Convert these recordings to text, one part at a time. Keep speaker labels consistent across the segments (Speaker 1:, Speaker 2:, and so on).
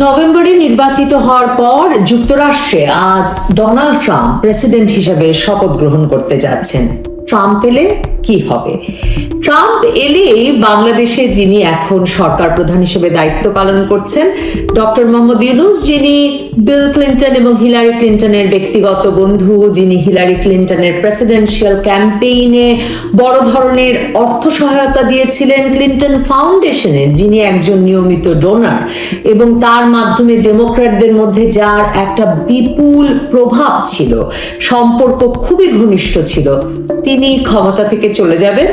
Speaker 1: নভেম্বরে নির্বাচিত হওয়ার পর যুক্তরাষ্ট্রে আজ ডোনাল্ড ট্রাম্প প্রেসিডেন্ট হিসেবে শপথ গ্রহণ করতে যাচ্ছেন। ট্রাম্প এলে কি হবে? ট্রাম্প এলেই বাংলাদেশে যিনি এখন সরকার প্রধান হিসেবে দায়িত্ব পালন করছেন, ডক্টর মোহাম্মদ ইউনুস, যিনি বিল ক্লিন্টন এবং হিলারি ক্লিন্টনের ব্যক্তিগত বন্ধু, যিনি হিলারি ক্লিন্টনের প্রেসিডেন্সিয়াল ক্যাম্পেইনে বড় ধরনের অর্থ সহায়তা দিয়েছিলেন ক্লিন্টন ফাউন্ডেশনের, যিনি একজন নিয়মিত ডোনার এবং তার মাধ্যমে ডেমোক্র্যাটদের মধ্যে যার একটা বিপুল প্রভাব ছিল, সম্পর্ক খুবই ঘনিষ্ঠ ছিল। তিনি ক্ষমতা থেকে চলে যাবেন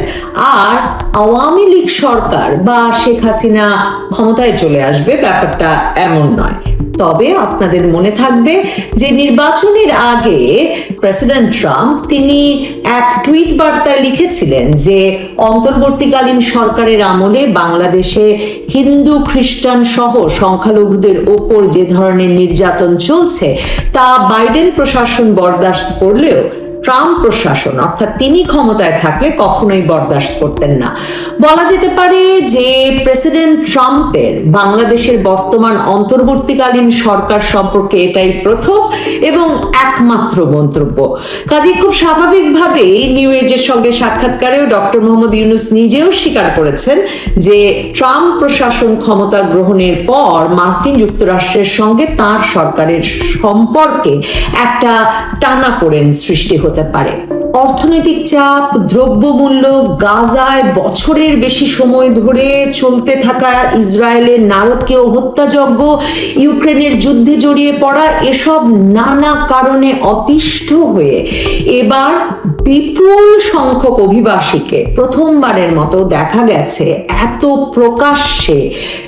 Speaker 1: আর আওয়ামী লীগ সরকার বা শেখ হাসিনা ক্ষমতায় চলে আসবে, ব্যাপারটা এমন নয়। তবে আপনাদের মনে থাকবে যে নির্বাচনের আগে প্রেসিডেন্ট ট্রাম্প তিনি এক টুইট বার্তায় লিখেছিলেন যে অন্তর্বর্তীকালীন সরকারের আমলে বাংলাদেশে হিন্দু, খ্রিস্টান সহ সংখ্যালঘুদের ওপর যে ধরনের নির্যাতন চলছে, তা বাইডেন প্রশাসন বরদাস্ত করলেও ট্রাম্প প্রশাসন, অর্থাৎ তিনি ক্ষমতায় থাকলে কখনোই বরদাস্ত করতেন না। বলা যেতে পারে যে প্রেসিডেন্ট ট্রাম্পের বাংলাদেশের বর্তমান অন্তর্বর্তীকালীন সরকার সম্পর্কে এটাই প্রথম এবং একমাত্র মন্তব্য। কাজে খুব স্বাভাবিকভাবেই নিউ এজের সঙ্গে সাক্ষাৎকারেও ডক্টর মোহাম্মদ ইউনুস নিজেও স্বীকার করেছেন যে ট্রাম্প প্রশাসন ক্ষমতা গ্রহণের পর মার্কিন যুক্তরাষ্ট্রের সঙ্গে তার সরকারের সম্পর্কে একটা টানা টানাপোড়েন সৃষ্টি হতে পারে। অর্থনৈতিক চাপ, দ্রব্যমূল্য, গাজায় বছরের বেশি সময় ধরে চলতে থাকা ইসরায়েলের নারকীয় হত্যাযজ্ঞ, ইউক্রেনের যুদ্ধে জড়িয়ে পড়া এসব নানা কারণে অতিষ্ঠ হয়ে এবার বিপুল সংখ্যক অভিবাসীকে প্রথমবারের মতো দেখা গেছে এত প্রকাশ্যে।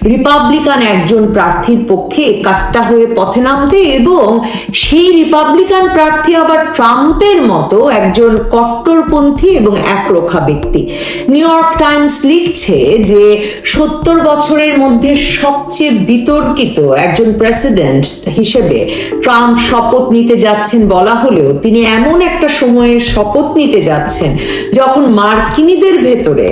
Speaker 1: রিপাবলিকান একজন প্রার্থীর পক্ষে একাট্টা হয়ে পথে নামতে এবং সেই রিপাবলিকান প্রার্থী আবার ট্রাম্পের মতো একজন কট্টরপন্থী এবং একরোখা ব্যক্তি। নিউ ইয়র্ক টাইমস লিখছে যে, সত্তর বছরের মধ্যে সবচেয়ে বিতর্কিত একজন প্রেসিডেন্ট হিসেবে ট্রাম্প শপথ নিতে যাচ্ছেন বলা হলেও তিনি এমন একটা সময়ে শপথ নিতে যাচ্ছেন যখন মার্কিনীদের ভেতরে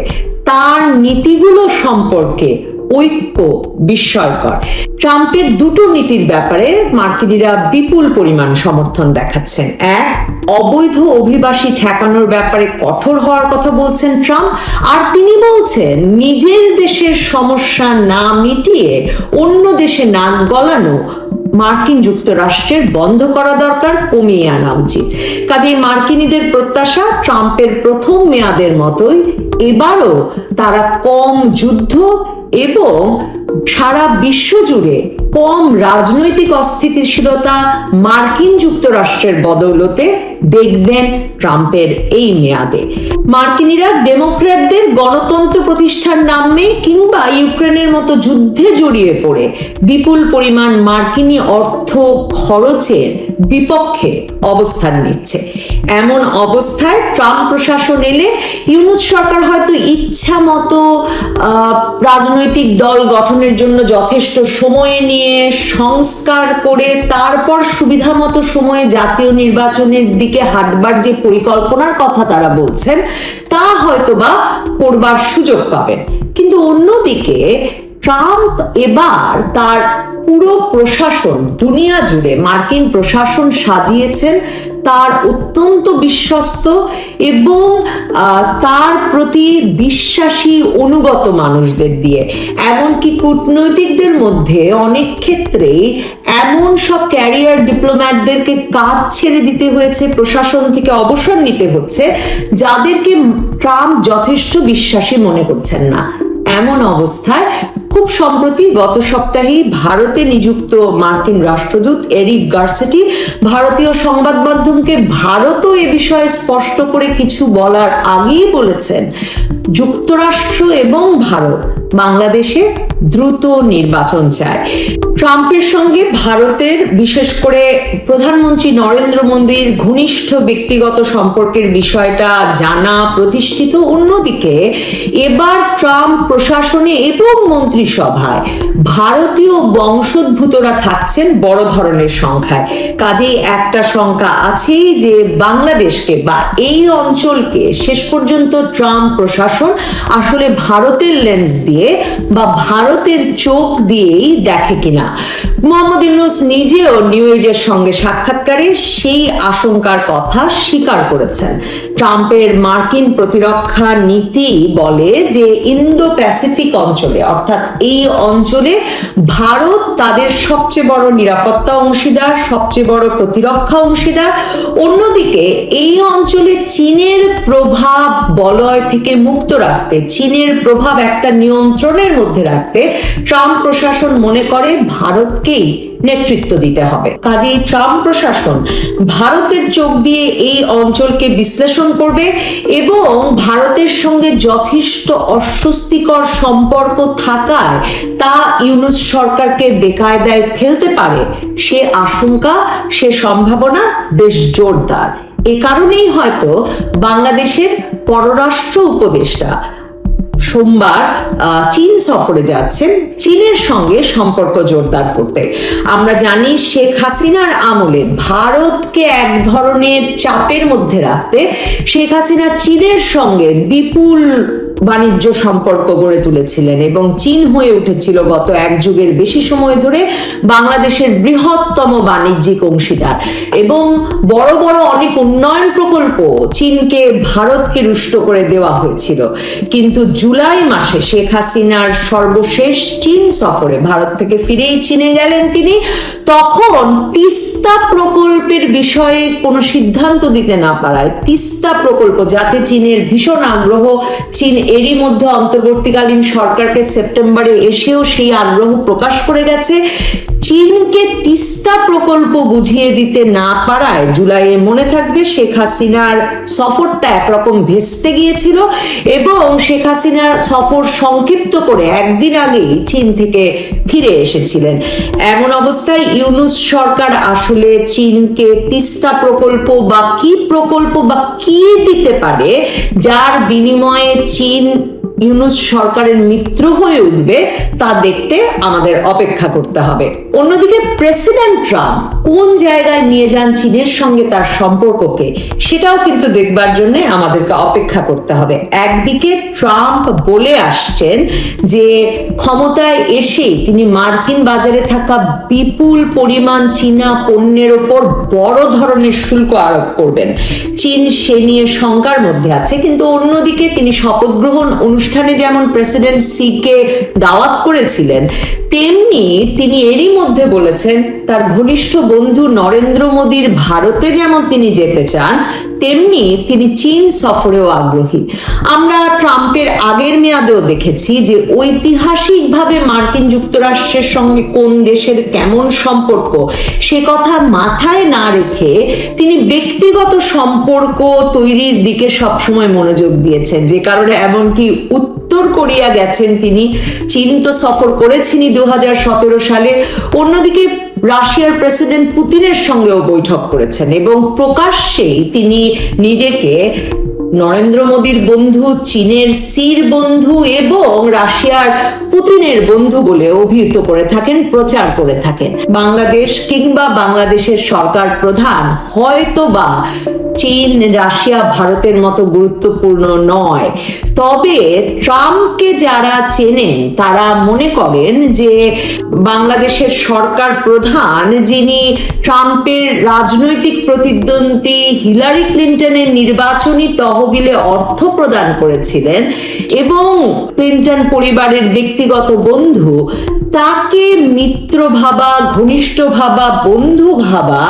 Speaker 1: তার নীতিগুলো সম্পর্কে ঐক্য বিস্ময়কর। ট্রাম্পের দুটো নীতির ব্যাপারে মার্কিনীরা বিপুল পরিমাণ সমর্থন দেখাচ্ছেন। এক, অবৈধ অভিবাসী ঠেকানোর ব্যাপারে কঠোর হওয়ার কথা বলছেন ট্রাম্প। আর তিনি বলছেন, নিজের দেশের সমস্যা না মিটিয়ে অন্য দেশে নাক গলানো মার্কিন যুক্তরাষ্ট্রের বন্ধ করা দরকার, কমিয়ে আনা উচিত। কাজেই মার্কিনীদের প্রত্যাশা, ট্রাম্পের প্রথম মেয়াদের মতোই এবারও তারা কম যুদ্ধ এবং সারা বিশ্ব জুড়ে কম রাজনৈতিক অস্থিতিশীলতা মার্কিন যুক্তরাষ্ট্রের বদৌলতে দেখবেন ট্রাম্পের এই মেয়াদে। মার্কিনীরা ডেমোক্র্যাটদের গণতন্ত্র প্রতিষ্ঠার নামে কিংবা ইউক্রেনের মতো যুদ্ধে জড়িয়ে পড়ে বিপুল পরিমাণ মার্কিনী অর্থ খরচের বিপক্ষে অবস্থান নিচ্ছে। এমন অবস্থায় ট্রাম্প প্রশাসন এলে ইউনুস সরকার হয়তো ইচ্ছা মতো রাজনৈতিক দল গঠনের জন্য যথেষ্ট সময় নিয়ে সংস্কার করে তারপর সুবিধা মতো সময়ে জাতীয় নির্বাচনের দিকে হাঁটবার যে পরিকল্পনার কথা তারা বলছেন, তা হয়তোবা করবার সুযোগ পাবেন। কিন্তু অন্যদিকে ট্রাম্প এবার তার পুরো প্রশাসন, দুনিয়া জুড়ে মার্কিন প্রশাসন সাজিয়েছেন, তার অত্যন্ত বিশ্বস্ত এবং তার প্রতি বিশ্বাসী অনুগত মানুষদের দিয়ে। এমনকি কূটনৈতিকদের মধ্যে অনেক ক্ষেত্রেই এমন সব ক্যারিয়ার ডিপ্লোম্যাটদেরকে কাজ ছেড়ে দিতে হয়েছে, প্রশাসন থেকে অবসর নিতে হচ্ছে, যাদেরকে ট্রাম্প যথেষ্ট বিশ্বাসী মনে করছেন না। এমন অবস্থায় খুব সম্প্রতি গত সপ্তাহেই ভারতে নিযুক্ত মার্কিন রাষ্ট্রদূত এরিক গার্সেটি ভারতীয় সংবাদ মাধ্যমকে ভারতও এ বিষয়ে স্পষ্ট করে কিছু বলার আগেই বলেছেন, যুক্তরাষ্ট্র এবং ভারত বাংলাদেশে দ্রুত নির্বাচন চায়। ট্রাম্পের সঙ্গে ভারতের, বিশেষ করে প্রধানমন্ত্রী নরেন্দ্র মোদীর ঘনিষ্ঠ ব্যক্তিগত সম্পর্কের বিষয়টা জানা প্রতিষ্ঠিত। অন্যদিকে, এবার ট্রাম্প প্রশাসনে এবং মন্ত্রিসভায় ভারতীয় বংশোদ্ভূতরা থাকছেন বড় ধরনের সংখ্যায়। কাজেই একটা সংখ্যা আছেই যে বাংলাদেশকে বা এই অঞ্চলকে শেষ পর্যন্ত ট্রাম্প প্রশাসন আসলে ভারতের লেন্স দিয়ে বা ভারতের চোখ দিয়েই দেখে কিনা। মোহাম্মদ ইউনুস নিজেও নিউ এজের সঙ্গে সাক্ষাৎকারে সেই আশঙ্কার কথা স্বীকার করেছেন। ট্রাম্পের মার্কিন প্রতিরক্ষা নীতি বলে যে ইন্দো প্যাসিফিক অঞ্চলে, অর্থাৎ এই অঞ্চলে ভারত তাদের সবচেয়ে বড় নিরাপত্তা অংশীদার, সবচেয়ে বড় প্রতিরক্ষা অংশীদার। অন্যদিকে এই অঞ্চলে চীনের প্রভাব বলয় থেকে মুক্ত রাখতে, চীনের প্রভাব একটা নিয়ন্ত্রণের মধ্যে রাখতে ট্রাম্প প্রশাসন মনে করে ভারতকেই নেতৃত্ব দিতে হবে। কাজেই ট্রাম্প প্রশাসন ভারতের চোখ দিয়ে এই অঞ্চলকে বিশ্লেষণ করবে এবং ভারতের সঙ্গে যথেষ্ট অস্বস্তিকর সম্পর্ক থাকায় তা ইউনুস সরকারকে বেকায়দায় ফেলতে পারে সে আশঙ্কা, সে সম্ভাবনা বেশ জোরদার। এ কারণেই হয়তো বাংলাদেশের পররাষ্ট্র উপদেষ্টা সোমবার চীন সফরে যাচ্ছেন চীনের সঙ্গে সম্পর্ক জোরদার করতে। আমরা জানি শেখ হাসিনার আমলে ভারতকে এক ধরনের চাপের মধ্যে রাখতে শেখ হাসিনা চীনের সঙ্গে বিপুল বাণিজ্য সম্পর্ক গড়ে তুলেছিলেন এবং চীন হয়ে উঠেছিল গত এক যুগের বেশি সময় ধরে বাংলাদেশের বৃহত্তম বাণিজ্যিক অংশীদার। এবং বড় বড় অনেক উন্নয়ন প্রকল্প চীনকে ভারতকে রুষ্ট করে দেওয়া হয়েছিল। কিন্তু জুলাই মাসে শেখ হাসিনার সর্বশেষ চীন সফরে ভারত থেকে ফিরেই চীনে গেলেন তিনি। তখন তিস্তা প্রকল্পের বিষয়ে কোনো সিদ্ধান্ত দিতে না পারায় তিস্তা প্রকল্প যাতে চীনের ভীষণ আগ্রহ, চীন এরই মধ্যে অন্তর্বর্তীকালীন সরকারকে সেপ্টেম্বরে এসেও সেই আগ্রহ প্রকাশ করে গেছে। চীনকে তিস্তা প্রকল্প বুঝিয়ে দিতে না পারায় জুলাইয়ে মনে থাকবে শেখ হাসিনার সফরটা একরকম ভেস্তে গিয়েছিল এবং শেখ হাসিনার সফর সংক্ষিপ্ত করে একদিন আগেই চীন থেকে ফিরে এসেছিলেন। এমন অবস্থায় ইউনুস সরকার আসলে চীনকে তিস্তা প্রকল্প বা কি প্রকল্প বা কি দিতে পারে, যার বিনিময়ে চীন ইউনুস সরকারের মিত্র হয়ে উঠবে, তা দেখতে আমাদের অপেক্ষা করতে হবে। অন্যদিকে প্রেসিডেন্ট ট্রাম্প কোন জায়গায় নিয়ে যান চীনের সঙ্গে তার সম্পর্ককে, সেটাও কিন্তু দেখবার জন্য আমাদেরকে অপেক্ষা করতে হবে। একদিকে ট্রাম্প বলে আসছেন যে ক্ষমতায় এসে তিনি মার্কিন বাজারে থাকা বিপুল পরিমাণ চীনা পণ্যের ওপর বড় ধরনের শুল্ক আরোপ করবেন। চীন সে নিয়ে শঙ্কার মধ্যে আছে, কিন্তু অন্যদিকে তিনি শপথ গ্রহণ অনুষ্ঠানে যেমন প্রেসিডেন্ট সিকে দাওয়াত করেছিলেন তেমনি তিনি এরই মধ্যে বলেছেন তার ঘনিষ্ঠ বন্ধু নরেন্দ্র মোদীর ভারতে যেমন তিনি যেতে চান, তেমনি তিনি চীন সফরেও আগ্রহী। আমরা ট্রাম্পের আগের মেয়াদেও দেখেছি যে ঐতিহাসিকভাবে মার্কিন যুক্তরাষ্ট্রের সঙ্গে কোন দেশের কেমন সম্পর্ক, সে কথা মাথায় না রেখে তিনি ব্যক্তিগত সম্পর্ক তৈরির দিকে সবসময় মনোযোগ দিয়েছেন। যে কারণে এমনকি উত্তর কোরিয়া গেছেন তিনি। চীন তো সফর করেছিনি দু সালে। অন্যদিকে রাশিয়ার প্রেসিডেন্ট পুতিনের সঙ্গেও বৈঠক করেছেন এবং প্রকাশ্যেই তিনি নিজেকে নরেন্দ্র মোদীর বন্ধু, চীনের সির বন্ধু এবং রাশিয়ার পুতিনের বন্ধু বলে অভিহিত করে থাকেন, প্রচার করে থাকেন। বাংলাদেশ কিংবা বাংলাদেশের সরকার প্রধান হয়তো বা চীন, রাশিয়া ভারতের মতো গুরুত্বপূর্ণ নয়। তবে ট্রাম্পকে যারা চেনেন, তারা মনে করেন যে বাংলাদেশের সরকার প্রধান, যিনি ট্রাম্পের রাজনৈতিক প্রতিদ্বন্দ্বী হিলারি ক্লিন্টনের নির্বাচনী তহবিলে অর্থ প্রদান করেছিলেন এবং ক্লিন্টন পরিবারের ব্যক্তিগত বন্ধু, তাকে মিত্র ভাবা, ঘনিষ্ঠ ভাবা, বন্ধু ভাবা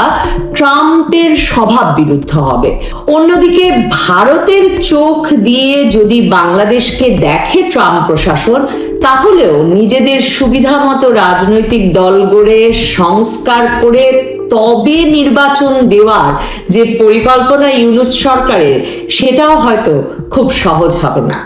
Speaker 1: ট্রাম্পের স্বভাব বিরুদ্ধ হবে। অন্যদিকে ভারতের চোখ দিয়ে যদি বাংলাদেশকে দেখে ট্রাম্প প্রশাসন, তাহলেও নিজেদের সুবিধা মতো রাজনৈতিক দল গড়ে, সংস্কার করে তবে নির্বাচন দেওয়ার যে পরিকল্পনা ইউনুস সরকারের সেটাও হয়তো খুব সহজ হবে না।